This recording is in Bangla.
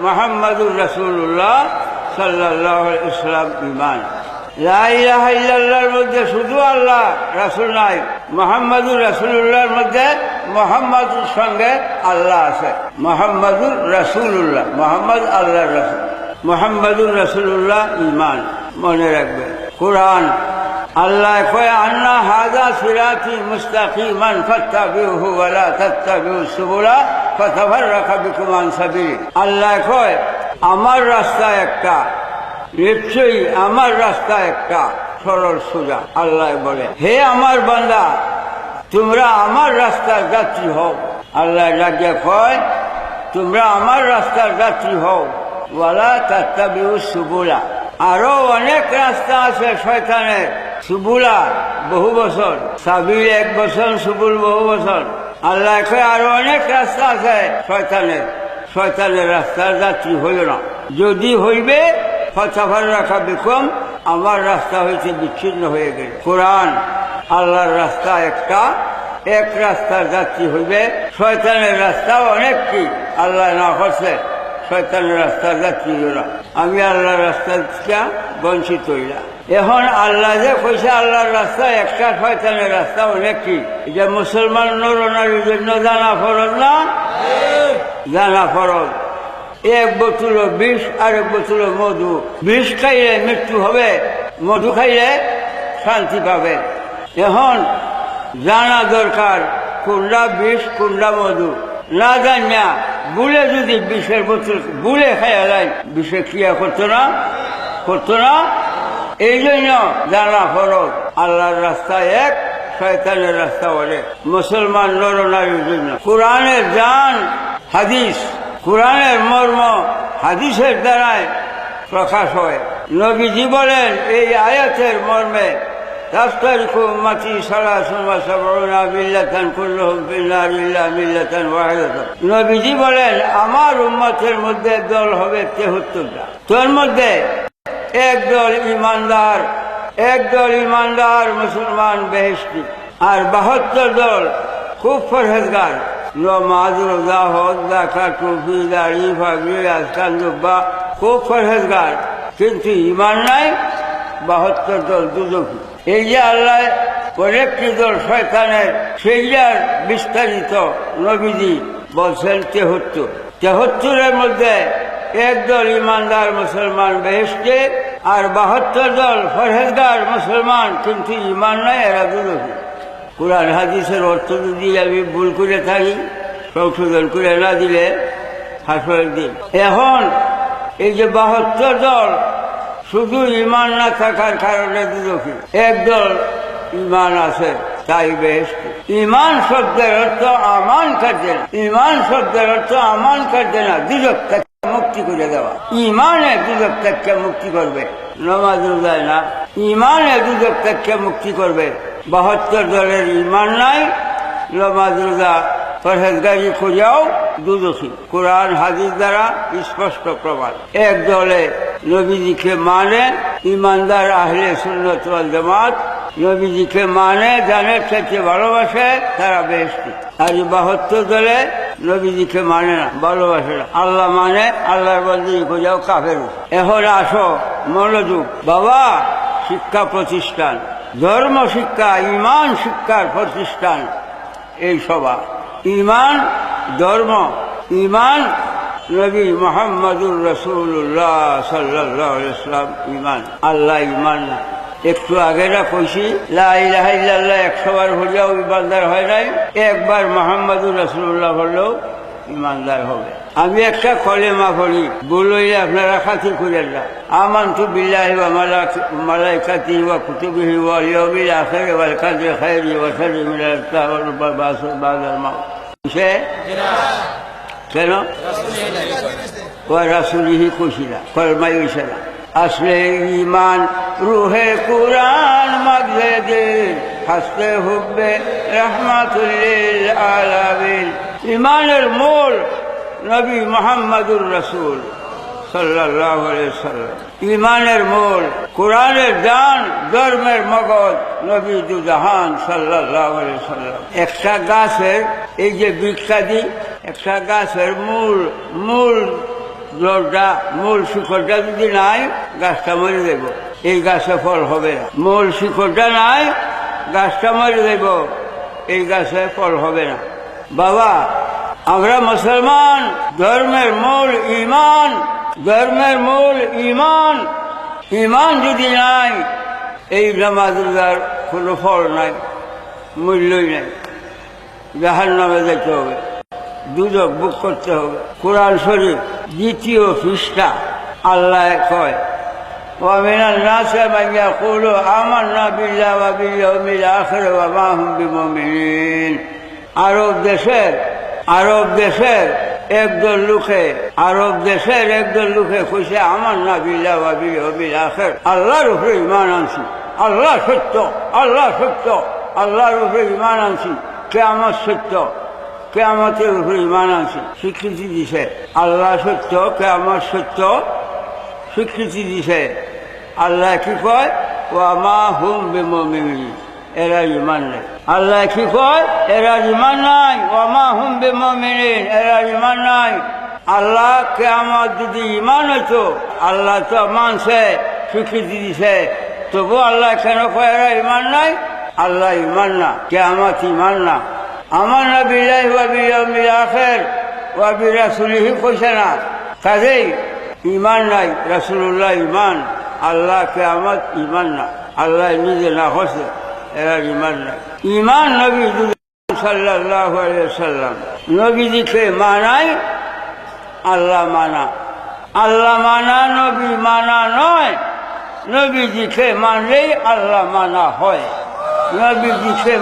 মোহাম্মদুর রসুল্লাহ সাল্লাহ ইসলাম ইমান লাইলাহার মধ্যে শুধু আল্লাহ রাসুল নাই, মোহাম্মদুর রাসুল্লাহর মধ্যে মোহাম্মদুর সঙ্গে আল্লাহ আছে। মোহাম্মদুর রাসুল্লাহ মোহাম্মদ আল্লাহ রাসুল। মোহাম্মদুর রাসুল্লাহ ইমান মনে রাখবে, কোরআন আল্লাহ কয়, আন্না হাজা সিরাতি মুস্তাকিমান ফাত্তাবিউহু ওয়ালা তাত্তাবিউ সুবুলা ফাতাফাররাকা বিকুম আন সাবিলি। আল্লাহ কয়, আমার রাস্তা একটা, নিশ্চয়ই আমার রাস্তা একটা সরল সোজা। আল্লাহ বলে, হে আমার বান্দা, তোমরা আমার রাস্তার যাত্রী হও। আল্লাহ রাজ্যে কয়, তোমরা আমার রাস্তার যাত্রী হও। ওয়ালা তাত্তাবিউ সুবুলা। আরও অনেক রাস্তা আছে শয়তানের। সুবুলা, বহু বছর। সাবিল এক বছর, সুবুল বহু বছর। আল্লাহ আরও অনেক রাস্তা আছে শয়তানের। শয়তানের রাস্তার যাত্রী হইল না। যদি হইবে, ফতাফার রাখা বেকম, আমার রাস্তা হইতে বিচ্ছিন্ন হয়ে গেল। কোরআন, আল্লাহর রাস্তা একটা, এক রাস্তার যাত্রী হইবে। শয়তানের রাস্তা অনেক কি, আল্লাহ না করছে। শয়তানের রাস্তা হইল না। আমি আল্লাহর রাস্তা বঞ্চিত হইলাম। এখন আল্লাহ যে কইছে, আল্লাহর রাস্তা একটা শয়তানের রাস্তা অনেক কি? যে মুসলমান নরনারীর জন্য জানা ফরজ না? জানা ফরজ। এক বোতল বিষ আর এক বোতল মধু। বিষ খাইলে মৃত্যু হবে, মধু খাইলে শান্তি পাবে। এখন জানা দরকার, কোনটা বিষ, কোনটা মধু। না জানিয়া বুলে যদি বিষের বোতল বুলে খাইয়া যায়, বিষে ক্রিয়া করতো না করতো না। এই জন্য জানা ফরজ, আল্লাহর রাস্তা এক, শয়তানের রাস্তা বলে। মুসলমান নরনারীর জন্য। কোরআনের জান, হাদিস, কোরআনের মর্ম হাদিসের দ্বারায় প্রকাশ হয়। নবীজি বলেন, এই আয়াতের মর্মে তাফতারিকু উম্মতি সালাসুন ওয়া সাবউনা মিল্লাতান কুল্লুহুম ফিন্নার ইল্লা মিল্লাতান ওয়াহিদাতান। নবীজি বলেন, আমার উম্মতের মধ্যে দল হবে তেহত্তরটা। তোর মধ্যে এক দল ইমানদার এক দল ইমানদার মুসলমান বেহেস্তি আর বাহাত্তর দল খুব জুব্বা, খুব পরহেজগার। কিন্তু ইমান নাই বাহাত্তর দল দুদকি এই যে আল্লাহ কয়েকটি দল শয়তানের সেইটার বিস্তারিত নবীজি বলছেন তেহত্তর। তেহত্তরের মধ্যে একদল ইমানদার মুসলমান বেহেস্টে আর বাহাত্তর দল ফরহেজগার মুসলমান, কিন্তু ইমান নয় এরা দুদকি কোরআন, হাদিসের অর্থ যদি আমি ভুল করে থাকি, সংশোধন করে না দিলে হাসপাতাল দিন। এখন এই যে বাহাত্তর দল শুধু ইমান না থাকার কারণে দুদকি একদল ইমান আছে, তাই বেশ। ইমান শব্দের অর্থ আমান কাটে না। ইমান শব্দের অর্থ আমান কাটে না থেকে মুক্তি করে দেওয়া। ইমানে দুজক থেকে মুক্তি করবে, নমাজ রোজায় না। ইমানে দুজক থেকে মুক্তি করবে। বাহাত্তর দলের ইমান নাই, নমাজ রোজা পরহেজগারি খুঁজাও দুদোষী। কোরআন, হাদিস দ্বারা স্পষ্ট প্রমাণ। এক দলে নবীজিকে মানে ইমানদার আহলে সুন্নত জামাত। নবীজিকে মানে জানের থেকে ভালোবাসে, তারা বেশি আর বাহাত্তর দলে নবীজিকে মানে না, ভালোবাসে না। আল্লাহ মানে আল্লাহর বলতে খোঁজাও কাফের এখন আসো, মনোযোগ। বাবা, শিক্ষা প্রতিষ্ঠান। ধর্ম শিক্ষা, ইমান শিক্ষার প্রতিষ্ঠান। এই সভা। ইমান, ধর্ম, ইমান, নবী মোহাম্মদুর রসুল্লাহ সাল্লাহ ইসলাম ইমান। আল্লাহ ইমান না। একটু আগেরা কইছি লাহ একশো বার হলেও ইমানদার হয় নাই, একবার মোহাম্মদুর রসুল্লাহ হলেও ইমানদার হবে। আমি একটা কলেমা পড়ি বললে আপনারা খাতি করেন না। আমান তু বিল্লাহি ওয়া মালাইকাতি ওয়া কুতুবিহি ওয়া ইয়াউমিল আখির ওয়াল কাদরি খাইরি ওয়া শাররি মিনাল তাওয়াল বাদাল মাউত। সে কেন? রাসুলিহি কুশিলা হইছে না আসলে ইমান রুহে কুরআন মাঝে দে হাসতে হুববে রহমাতুল্লিল আলামিন। ইমানের মূল নবী মোহাম্মদুর রসুল। ইমানের মূল, কোরআনের দান, ধর্মের মগজ নবী দুজাহান সাল্লাহ সাল্লাম। একটা গাছের, এই যে বৃক্ষাদি একটা গাছের মূল মূল জলটা মূল শিকড়টা যদি নাই, গাছটা মরে দেব এই গাছে ফল হবে না। মূল শিকড়টা নাই, গাছটা মরে দেব এই গাছে ফল হবে না। বাবা, আমরা মুসলমান, ধর্মের মূল ইমান ধর্মের মূল ইমান ইমান যদি নাই এই নামাজুল্লার কোনো ফল নাই মূল্যই নাই জাহান নামে যেতে হবে দুদক বুক করতে হবে কোরআন শরীফ দ্বিতীয় পৃষ্ঠা আল্লাহ কয় ومن الناس من يقول آمنا بالله وباليوم الآخر وما هم بمؤمنين আরব দেশের আরব দেশের একদল লোকে, আরব দেশের একদল লোকে কইছে, আমার না বিল্লা বা বিল আখের, আল্লাহর উপরে ইমান আনছি। আল্লাহ সত্য আল্লাহ সত্য, আল্লাহর উপরে ইমান আনছি। কে আমার সত্য কে আমাদের উপরে ইমান আনছি। স্বীকৃতি দিছে। আল্লাহ সত্য কে আমার সত্য, স্বীকৃতি দিছে। আল্লাহ কি কয়? ও আমা হুম বেমিন এরা ইমান নাই আল্লাহ কি কয় এরা ইমান নাই ও আমা হুম বেমিন এরা ইমান নাই আল্লাহ কে আমার যদি ইমান হইতো আল্লাহ তো মানছে স্বীকৃতি দিছে তবু আল্লাহ কেন কয় এরা ইমান নাই আল্লাহ ইমান না কে আমার ইমান না আমার না বিল্লাহ ওয়াবিল আখের ওয়াবি রাসুলিহি কইছে না কাজেই ইমান নাই রাসুল্লাহ ইমান আল্লাহ কেয়ামত ইমান না আল্লাহ নিজে না হসে এরা ইমান নাই। ইমান নবী সাল্লাহ সাল্লাম। নবীজিকে মানাই আল্লাহ মানা। আল্লাহ মানা, নবী মানা নয়। নবীজিকে মানলেই আল্লাহ মানা হয়। নবীজিকে